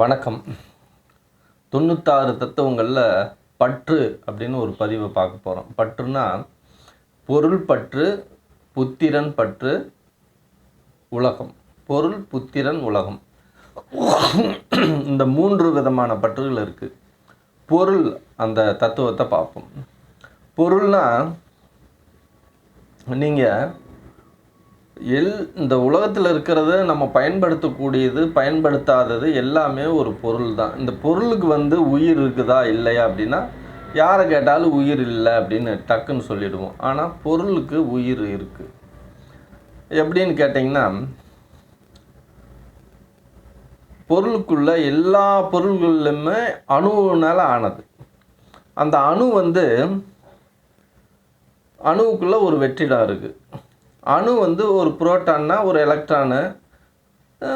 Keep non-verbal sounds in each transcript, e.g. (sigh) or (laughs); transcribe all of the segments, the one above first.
வணக்கம். தொண்ணூத்தாறு தத்துவங்களில் பற்று அப்படின்னு ஒரு பதிவை பார்க்க போகிறோம் பற்றுனா பொருள் பற்று புத்திரன் பற்று உலகம். பொருள் புத்திரன் உலகம். இந்த மூன்று விதமான பற்றுகள் இருக்குது பொருள் அந்த தத்துவத்தை பார்ப்போம். பொருள்னா நீங்கள் எல் இந்த உலகத்தில் இருக்கிறத நம்ம பயன்படுத்தக்கூடியது பயன்படுத்தாதது எல்லாமே ஒரு பொருள் தான் இந்த பொருளுக்கு வந்து உயிர் இருக்குதா இல்லையா அப்படின்னா யாரை கேட்டாலும் உயிர் இல்லை அப்படின்னு டக்குன்னு சொல்லிடுவோம். ஆனால் பொருளுக்கு உயிர் இருக்குது எப்படின்னு கேட்டிங்கன்னா பொருளுக்குள்ள எல்லா பொருள்களிலுமே அணுவினால ஆனது. அந்த அணு வந்து அணுவுக்குள்ளே ஒரு வெற்றிடம் இருக்குது அணு வந்து ஒரு புரோட்டான்னா ஒரு எலக்ட்ரானை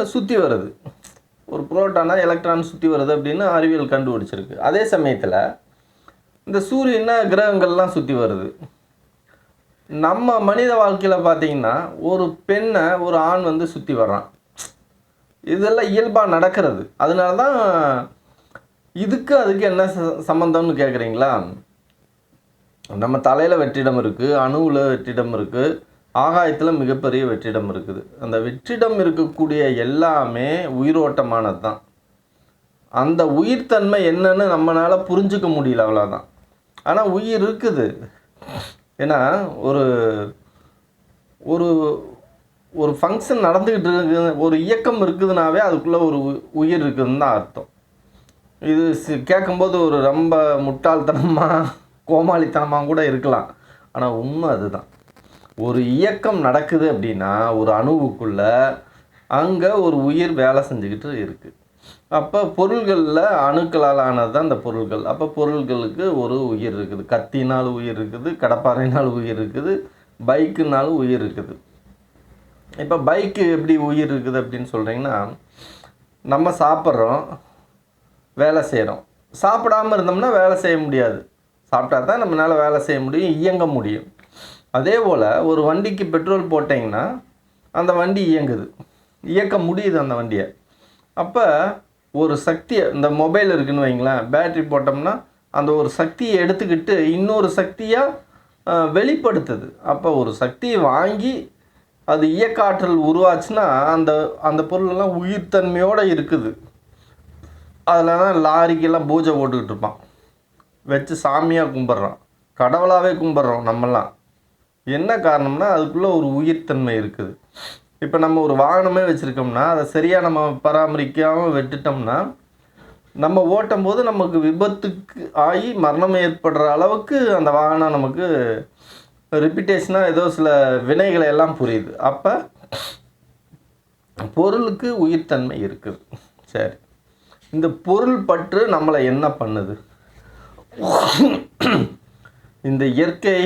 சுற்றி வருது. ஒரு புரோட்டானா எலக்ட்ரான் சுற்றி வருது அப்படின்னு அறிவியல் கண்டுபிடிச்சிருக்கு. அதே சமயத்தில் இந்த சூரியன்னா கிரகங்கள்லாம் சுற்றி வருது. நம்ம மனித வாழ்க்கையில் பார்த்தீங்கன்னா ஒரு பெண்ணை ஒரு ஆண் வந்து சுற்றி வர்றான். இதெல்லாம் இயல்பாக நடக்கிறது. அதனால தான் இதுக்கு அதுக்கு என்ன ச- சம்மந்தம்னு கேட்குறீங்களா நம்ம தலையில் வெற்றிடம் இருக்குது அணுவில் வெற்றிடம் இருக்குது ஆகாயத்தில் மிகப்பெரிய வெற்றிடம் இருக்குது. அந்த வெற்றிடம் இருக்கக்கூடிய எல்லாமே உயிரோட்டமானது தான் அந்த உயிர்த்தன்மை என்னன்னு நம்மளால் புரிஞ்சுக்க முடியல அவ்வளோதான் ஆனால் உயிர் இருக்குது. ஏன்னா ஒரு ஒரு ஒரு ஃபங்க்ஷன் நடந்துக்கிட்டு இருக்கு ஒரு இயக்கம் இருக்குதுனாவே அதுக்குள்ளே ஒரு உ- உயிர் இருக்குதுன்னு தான் அர்த்தம். இது சி- கேட்கும்போது ஒரு ரொம்ப முட்டாள்தனமாக கோமாளித்தனமாக கூட இருக்கலாம். ஆனால் உண்மை அதுதான். ஒரு இயக்கம் நடக்குது அப்படின்னா ஒரு அணுவுக்குள்ள அங்கே ஒரு உயிர் வேலை செஞ்சுக்கிட்டு இருக்குது அப்போ பொருள்களில் அணுக்களால் ஆனது தான் அந்த பொருள்கள். அப்போ பொருள்களுக்கு ஒரு உயிர் இருக்குது. கத்தினால் உயிர் இருக்குது கடப்பாறைனால் உயிர் இருக்குது பைக்குனாலும் உயிர் இருக்குது. இப்போ பைக்கு எப்படி உயிர் இருக்குது அப்படின்னு சொல்கிறீங்கன்னா நம்ம சாப்பிட்றோம் வேலை செய்கிறோம் சாப்பிடாம இருந்தோம்னா வேலை செய்ய முடியாது. சாப்பிட்டா தான் நம்மளால் வேலை செய்ய முடியும் இயங்க முடியும். அதே போல் ஒரு வண்டிக்கு பெட்ரோல் போட்டிங்கன்னா அந்த வண்டி இயங்குது. இயக்க முடியுது அந்த வண்டியை. அப்போ ஒரு சக்தியை இந்த மொபைல் இருக்குன்னு வைங்களேன் பேட்ரி போட்டோம்னா அந்த ஒரு சக்தியை எடுத்துக்கிட்டு இன்னொரு சக்தியாக வெளிப்படுத்துது. அப்போ ஒரு சக்தியை வாங்கி அது இயக்காற்றல் உருவாச்சுன்னா அந்த அந்த பொருளெல்லாம் உயிர்த்தன்மையோடு இருக்குது. அதில் தான் லாரிக்கெல்லாம் பூஜை போட்டுக்கிட்டு இருப்பான். வச்சு சாமியாக கும்பிட்றான். கடவுளாகவே கும்பிட்றோம் நம்மலாம் என்ன காரணம்னா அதுக்குள்ளே ஒரு உயிர்த்தன்மை இருக்குது. இப்போ நம்ம ஒரு வாகனமே வச்சுருக்கோம்னா அதை சரியாக நம்ம பராமரிக்காமல் விட்டுட்டோம்னா நம்ம ஓட்டும் போது நமக்கு விபத்துக்கு ஆகி மரணம் ஏற்படுற அளவுக்கு அந்த வாகனம் நமக்கு ரிப்பிட்டேஷனாக ஏதோ சில வினைகளை எல்லாம் புரியுது. அப்போ பொருளுக்கு உயிர்த்தன்மை இருக்குது. சரி. இந்த பொருள் பற்று நம்மளை என்ன பண்ணுது? இந்த இயற்கை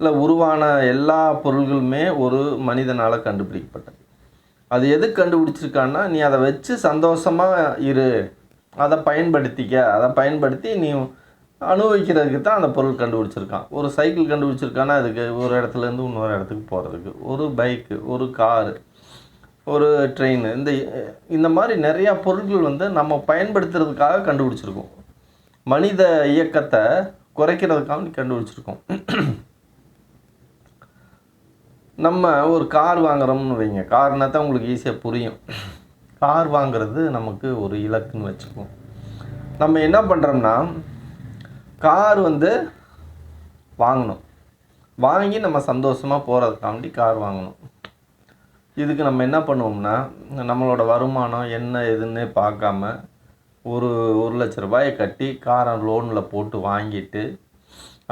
உருவான எல்லா பொருள்களுமே ஒரு மனிதனால் கண்டுபிடிக்கப்பட்டது. அது எது கண்டுபிடிச்சிருக்கான்னா நீ அதை வச்சு சந்தோஷமாக இரு. அதை பயன்படுத்திக்க. அதை பயன்படுத்தி நீ அனுபவிக்கிறதுக்கு தான் அந்த பொருள் கண்டுபிடிச்சிருக்கான். ஒரு சைக்கிள் கண்டுபிடிச்சிருக்கான்னா அதுக்கு ஒரு இடத்துலேருந்து இன்னொரு இடத்துக்கு போகிறதுக்கு ஒரு பைக்கு ஒரு காரு ஒரு ட்ரெயின். இந்த இந்த மாதிரி நிறையா பொருட்கள் வந்து நம்ம பயன்படுத்துறதுக்காக கண்டுபிடிச்சிருக்கோம். மனித இயக்கத்தை குறைக்கிறதுக்காக கண்டுபிடிச்சிருக்கோம். நம்ம ஒரு கார் வாங்குறோம்னு வைங்க. கார்னா தான் உங்களுக்கு ஈஸியாக புரியும். கார் வாங்குறது நமக்கு ஒரு இலக்குன்னு வச்சுக்குவோம். நம்ம என்ன பண்ணுறோம்னா கார் வந்து வாங்கணும். வாங்கி நம்ம சந்தோஷமாக போகிறதுக்காண்டி கார் வாங்கணும். இதுக்கு நம்ம என்ன பண்ணுவோம்னா நம்மளோட வருமானம் என்ன ஏதுன்னு பார்க்காம ஒரு ஒரு லட்ச ரூபாயை கட்டி காரை லோனில் போட்டு வாங்கிட்டு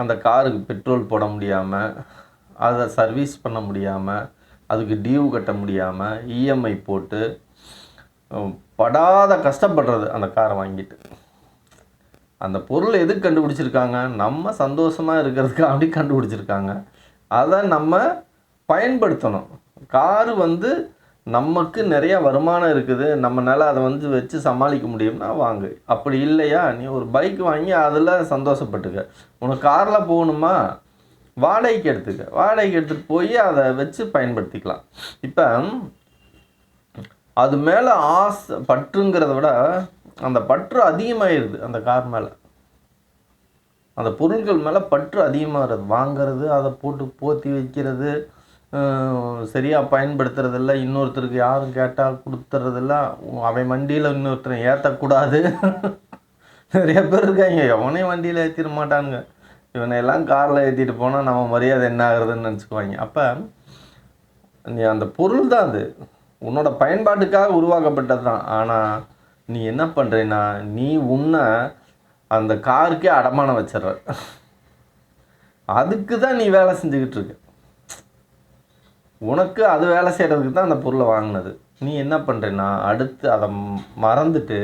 அந்த காருக்கு பெட்ரோல் போட முடியாமல் அதை சர்வீஸ் பண்ண முடியாமல் அதுக்கு டியூ கட்ட முடியாமல் இஎம்ஐ போட்டு படாத கஷ்டப்படுறது அந்த காரை வாங்கிட்டு. அந்த பொருள் எதுக்கு கண்டுபிடிச்சிருக்காங்க? நம்ம சந்தோஷமாக இருக்கிறதுக்கு அப்படி கண்டுபிடிச்சிருக்காங்க. அதை நம்ம பயன்படுத்தணும். காரு வந்து நமக்கு நிறைய வருமானம் இருக்குது. நம்மளால அதை வந்து வச்சு சமாளிக்க முடியும்னா வாங்கு. அப்படி இல்லையா? நீ ஒரு பைக் வாங்கி அதில் சந்தோஷப்பட்டுக்க. உனக்கு காரில் போகணுமா? வாடகைக்கு எடுத்துக்க. வாடகைக்கு எடுத்துகிட்டு போய் அதை வச்சு பயன்படுத்திக்கலாம். இப்போ அது மேலே ஆசை பற்றுங்கிறத விட அந்த பற்று அதிகமாகிடுது அந்த கார் மேலே. அந்த பொருட்கள் மேலே பற்று அதிகமாகிறது. வாங்கிறது அதை போட்டு போத்தி வைக்கிறது சரியாக பயன்படுத்துறதில்ல. இன்னொருத்தருக்கு யாரும் கேட்டால் கொடுத்துறதில்ல. அவன் வண்டியில் இன்னொருத்தரை ஏற்றக்கூடாது (laughs) நிறைய பேர் இருக்காங்க. எவனையும் வண்டியில் ஏற்றிட மாட்டானுங்க. இவனை எல்லாம் காரில் ஏற்றிட்டு போனால் நம்ம மரியாதை என்ன ஆகுறதுன்னு நினச்சிக்குவாங்க. அப்போ நீ அந்த பொருள் தான் அது. உன்னோட பயன்பாட்டுக்காக உருவாக்கப்பட்டது தான் ஆனால் நீ என்ன பண்ணுறேன்னா நீ உன்னை அந்த காருக்கே அடமானம் வச்சிடுற. அதுக்கு தான் நீ வேலை செஞ்சுக்கிட்டு இருக்க. உனக்கு அது வேலை செய்கிறதுக்கு தான் அந்த பொருளை வாங்கினது. நீ என்ன பண்ணுறேன்னா அடுத்து அதை மறந்துட்டு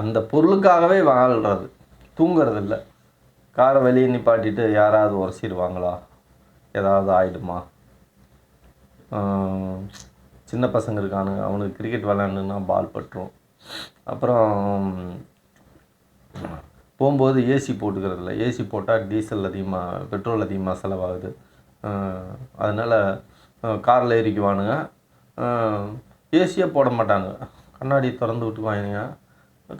அந்த பொருளுக்காகவே வாழ்கிறது தூங்குறது இல்லை காரை வெளியே நிப்பாட்டிட்டு யாராவது உரசிடுவாங்களா? ஏதாவது ஆயிடுமா? சின்ன பசங்க இருக்கானுங்க. அவனுக்கு கிரிக்கெட் விளாண்டுன்னா பால் பட்டுரும். அப்புறம் போகும்போது ஏசி போட்டுக்கிறதில்ல ஏசி போட்டால் டீசல் அதிகமாக பெட்ரோல் அதிகமாக செலவாகுது. அதனால் காரில் ஏறிக்குவானுங்க. ஏசியே போட மாட்டாங்க கண்ணாடி திறந்து விட்டுக்குவானுங்க.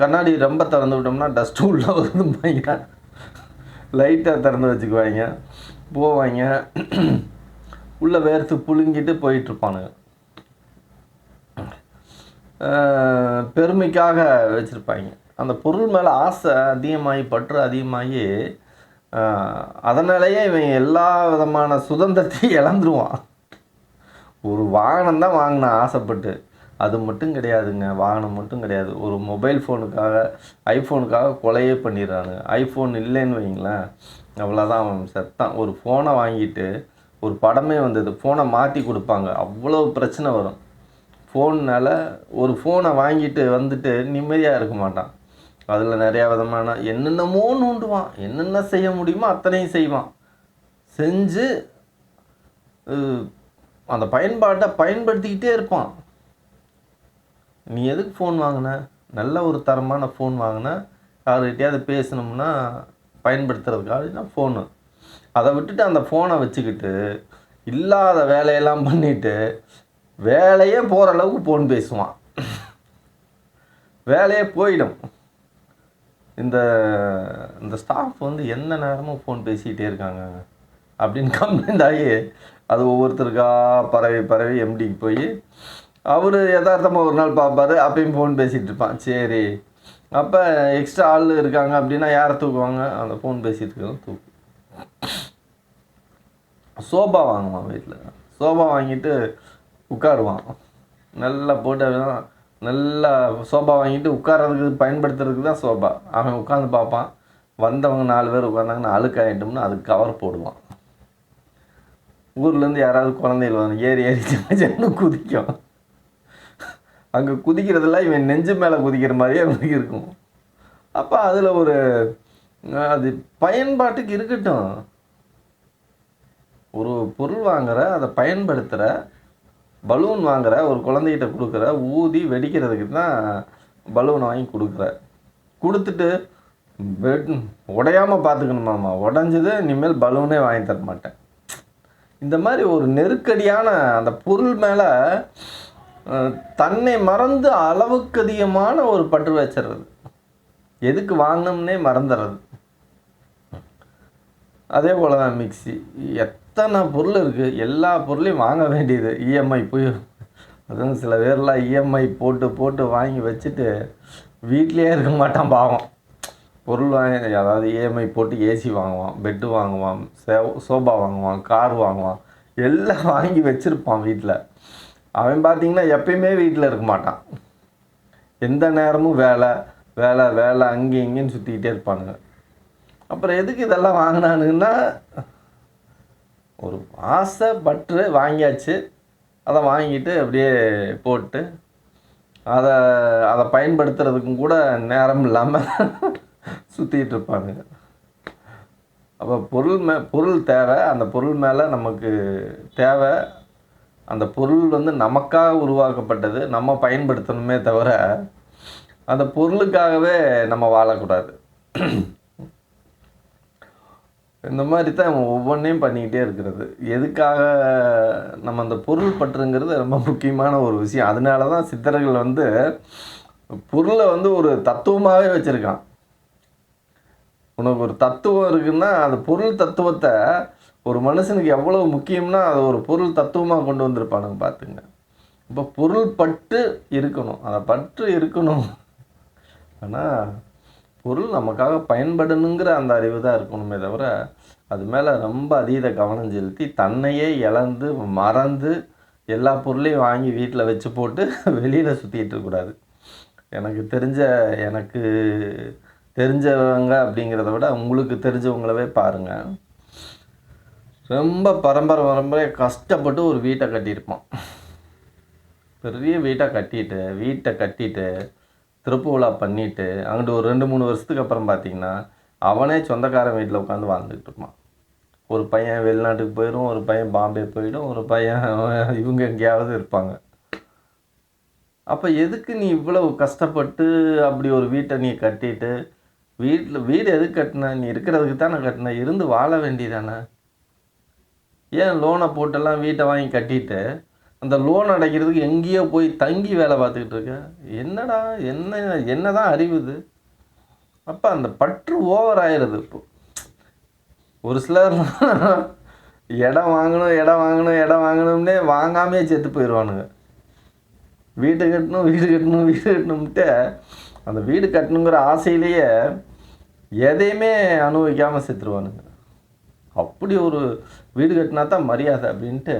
கண்ணாடி ரொம்ப திறந்து விட்டோம்னா டஸ்ட்டு உள்ளே வருதும்பாங்க. லைட்டாக திறந்து வச்சுக்குவாங்க போவாங்க உள்ளே வேர்த்து புழுங்கிட்டு போயிட்டுருப்பானுங்க பெருமைக்காக வச்சுருப்பாங்க அந்த பொருள் மேலே ஆசை அதிகமாகி பற்று அதிகமாகி அதனாலேயே இவன் எல்லா விதமான சுதந்திரத்தையும் இழந்துருவான். ஒரு வாகனம் தான் வாங்கினான் ஆசைப்பட்டு. அது மட்டும் கிடையாதுங்க. வாகனம் மட்டும் கிடையாது. ஒரு மொபைல் ஃபோனுக்காக ஐஃபோனுக்காக கொலையே பண்ணிடுறானுங்க. ஐஃபோன் இல்லைன்னு வைங்களேன். அவ்வளோதான் அவன் செத்தான். ஒரு ஃபோனை வாங்கிட்டு ஒரு படமே வந்தது. ஃபோனை மாற்றி கொடுப்பாங்க. அவ்வளோ பிரச்சனை வரும். ஃபோன்னால் ஒரு ஃபோனை வாங்கிட்டு வந்துட்டு நிம்மதியாக இருக்க மாட்டான். அதில் நிறையா விதமான என்னென்னமோ நோண்டுவான். என்னென்ன செய்ய முடியுமோ அத்தனையும் செய்வான். செஞ்சு அந்த பயன்பாட்டை பயன்படுத்திக்கிட்டே இருப்பான். நீ எதுக்கு ஃபோன் வாங்கின? நல்ல ஒரு தரமான ஃபோன் வாங்கின. யார்கிட்டையாவது பேசணும்னா பயன்படுத்துறதுக்காக ஃபோனு அதை விட்டுட்டு அந்த ஃபோனை வச்சுக்கிட்டு இல்லாத வேலையெல்லாம் பண்ணிட்டு வேலையே போகிற அளவுக்கு ஃபோன் பேசுவான். வேலையே போயிடும். இந்த இந்த ஸ்டாஃப் வந்து எந்த நேரமும் ஃபோன் பேசிக்கிட்டே இருக்காங்க அப்படின்னு கம்ப்ளைண்ட் ஆகி அது ஒவ்வொருத்தருக்கா பரவி பரவி எம்டிக்கு போய் அவர் யதார்த்தமாக ஒரு நாள் பார்ப்பாரு அப்பயும் ஃபோன் பேசிகிட்டு இருப்பான் சரி. அப்போ எக்ஸ்ட்ரா ஆள் இருக்காங்க அப்படின்னா யாரை தூக்குவாங்க? அந்த ஃபோன் பேசிகிட்டு இருக்கவங்க தூக்கு. சோபா வாங்குவான் வீட்டில் சோபா வாங்கிட்டு உட்காருவான். நல்லா போட்டு அவன் நல்லா சோபா வாங்கிட்டு உட்கார்றதுக்கு பயன்படுத்துறதுக்கு தான் சோபா. அவன் உட்காந்து பார்ப்பான். வந்தவங்க நாலு பேர் உட்காந்தாங்கன்னா அழுக்காயிட்டோம்னு அதுக்கு கவர் போடுவான். ஊர்லேருந்து யாராவது குழந்தைகள் வந்து ஏறி ஏறி குதிக்கும். அங்கே குதிக்கிறதெல்லாம் இவன் நெஞ்சு மேலே குதிக்கிற மாதிரியே அவனுக்கு இருக்கும். அப்போ அதில் ஒரு அது பயன்பாட்டுக்கு இருக்கட்டும். ஒரு பொருள் வாங்குற அதை பயன்படுத்துகிற பலூன் வாங்குற ஒரு குழந்தைகிட்ட கொடுக்குற ஊதி வெடிக்கிறதுக்கு தான் பலூன் வாங்கி கொடுக்குற. கொடுத்துட்டு வெட் உடையாமல் பார்த்துக்கணுமாம்மா. உடஞ்சது இனிமேல் பலூனே வாங்கி தர மாட்டேன் இந்த மாதிரி ஒரு நெருக்கடியான அந்த பொருள் மேலே தன்னை மறந்து அளவுக்கு அதிகமான ஒரு பற்று வச்சிடுறது எதுக்கு வாங்கினோம்னே மறந்துடுறது அதே போல தான் மிக்ஸி. எத்தனை பொருள் இருக்குது எல்லா பொருளையும் வாங்க வேண்டியது இஎம்ஐ போய். அதுவும் சில பேர்லாம் இஎம்ஐ போட்டு போட்டு வாங்கி வச்சுட்டு வீட்லேயே இருக்க மாட்டான் பாவம். பொருள் வாங்கி அதாவது இஎம்ஐ போட்டு ஏசி வாங்குவான் பெட்டு வாங்குவான் சோபா வாங்குவான் கார் வாங்குவான் எல்லாம் வாங்கி வச்சுருப்பான் வீட்டில் அவன் பார்த்தீங்கன்னா எப்பயுமே வீட்டில் இருக்க மாட்டான். எந்த நேரமும் வேலை வேலை வேலை அங்கேயும் இங்கேயும் சுற்றிக்கிட்டே இருப்பானுங்க. அப்புறம் எதுக்கு இதெல்லாம் வாங்கினானுங்கன்னா ஒரு ஆசை பற்று வாங்கியாச்சு. அதை வாங்கிட்டு அப்படியே போட்டு அதை அதை பயன்படுத்துறதுக்கும் கூட நேரம் இல்லாமல் சுற்றிக்கிட்டு இருப்பானுங்க. அப்போ பொருள் மே பொருள் தேவை. அந்த பொருள் மேலே நமக்கு தேவை. அந்த பொருள் வந்து நமக்காக உருவாக்கப்பட்டது நம்ம பயன்படுத்தணுமே தவிர அந்த பொருளுக்காகவே நம்ம வாழக்கூடாது. இந்த மாதிரி தான் ஒவ்வொன்றையும் பண்ணிக்கிட்டே இருக்கிறது. எதுக்காக நம்ம அந்த பொருள் பற்றுங்கிறது ரொம்ப முக்கியமான ஒரு விஷயம். அதனால தான் சித்தர்கள் வந்து பொருளை வந்து ஒரு தத்துவமாகவே வச்சுருக்கான். உனக்கு ஒரு தத்துவம் இருக்குன்னா அந்த பொருள் தத்துவத்தை ஒரு மனுஷனுக்கு எவ்வளோ முக்கியம்னா அதை ஒரு பொருள் தத்துவமாக கொண்டு வந்திருப்பானுங்க பார்த்துங்க. இப்போ பொருள் பட்டு இருக்கணும். அதை பற்று இருக்கணும். ஆனால் பொருள் நமக்காக பயன்படணுங்கிற அந்த அறிவு தான் இருக்கணுமே தவிர அது மேலே ரொம்ப அதீத கவனம் செலுத்தி தன்னையே இழந்து மறந்து எல்லா பொருளையும் வாங்கி வீட்டில் வச்சு போட்டு வெளியில் சுற்றிட்டு இருக்கக்கூடாது. எனக்கு தெரிஞ்ச எனக்கு தெரிஞ்சவங்க அப்படிங்கிறத விட உங்களுக்கு தெரிஞ்சவங்களவே பாருங்கள் ரொம்ப பரம்பரை பரம்பரை கஷ்டப்பட்டு ஒரு வீட்டை கட்டியிருப்பான். பெரிய வீட்டை கட்டிட்டு வீட்டை கட்டிட்டு திருப்பு விழா பண்ணிட்டு அங்கிட்டு ஒரு ரெண்டு மூணு வருஷத்துக்கு அப்புறம் பார்த்தீங்கன்னா அவனே சொந்தக்காரன் வீட்டில் உட்காந்து வாழ்ந்துக்கிட்டு இருப்பான். ஒரு பையன் வெளிநாட்டுக்கு போயிடும் ஒரு பையன் பாம்பே போயிடும் ஒரு பையன் (laughs) இவங்க எங்கேயாவது இருப்பாங்க. அப்போ எதுக்கு நீ இவ்வளவு கஷ்டப்பட்டு அப்படி ஒரு வீட்டை நீ கட்டிட்டு வீட்டில் வீடு எதுக்கு கட்டின? நீ இருக்கிறதுக்கு தானே கட்டின இருந்து வாழ வேண்டியதானே ஏன் லோனை போட்டெல்லாம் வீட்டை வாங்கி கட்டிட்டு அந்த லோன் அடைக்கிறதுக்கு எங்கேயோ போய் தங்கி வேலை பார்த்துக்கிட்டு இருக்க? என்னடா என்ன என்ன தான் அறிவுது அப்போ அந்த பற்று ஓவர் ஆயிடுது இப்போ. ஒரு சிலர் (laughs) இடம் வாங்கணும் இடம் வாங்கணும் இடம் வாங்கணும்னே வாங்காமே செத்து போயிடுவானுங்க. வீடு கட்டணும் வீடு கட்டணும் வீடு கட்டணும்ட்டு அந்த வீடு கட்டணுங்கிற ஆசையிலேயே எதையுமே அனுபவிக்காமல் செத்துருவானுங்க. அப்படி ஒரு வீடு கட்டினா தான் மரியாதை அப்படின்ட்டு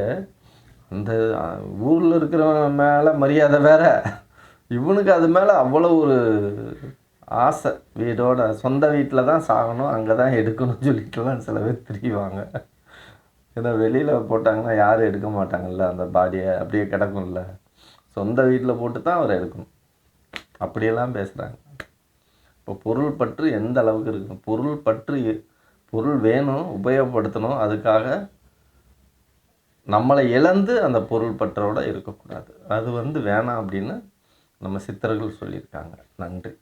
அந்த ஊரில் இருக்கிறவன் மேலே மரியாதை வேற. இவனுக்கு அது மேலே அவ்வளோ ஒரு ஆசை. வீடோட சொந்த வீட்டில் தான் சாகணும் அங்கே தான் எடுக்கணும்னு சொல்லிட்டுலாம் சில பேர் திரிவாங்க. ஏன்னா வெளியில் போட்டாங்கன்னா யாரும் எடுக்க மாட்டாங்கல்ல அந்த பாடியை அப்படியே கிடக்கும்ல. சொந்த வீட்டில் போட்டு தான் அவர் எடுக்கணும். அப்படியெல்லாம் பேசுகிறாங்க இப்போ பொருள் பற்று எந்த அளவுக்கு இருக்கும் பொருள் பற்று பொருள் வேணும் உபயோகப்படுத்தணும் அதுக்காக நம்மளை இழந்து அந்த பொருள் பற்றோட இருக்கக்கூடாது. அது வந்து வேணாம் அப்படின்னு நம்ம சித்தர்கள் சொல்லியிருக்காங்க. நன்றி.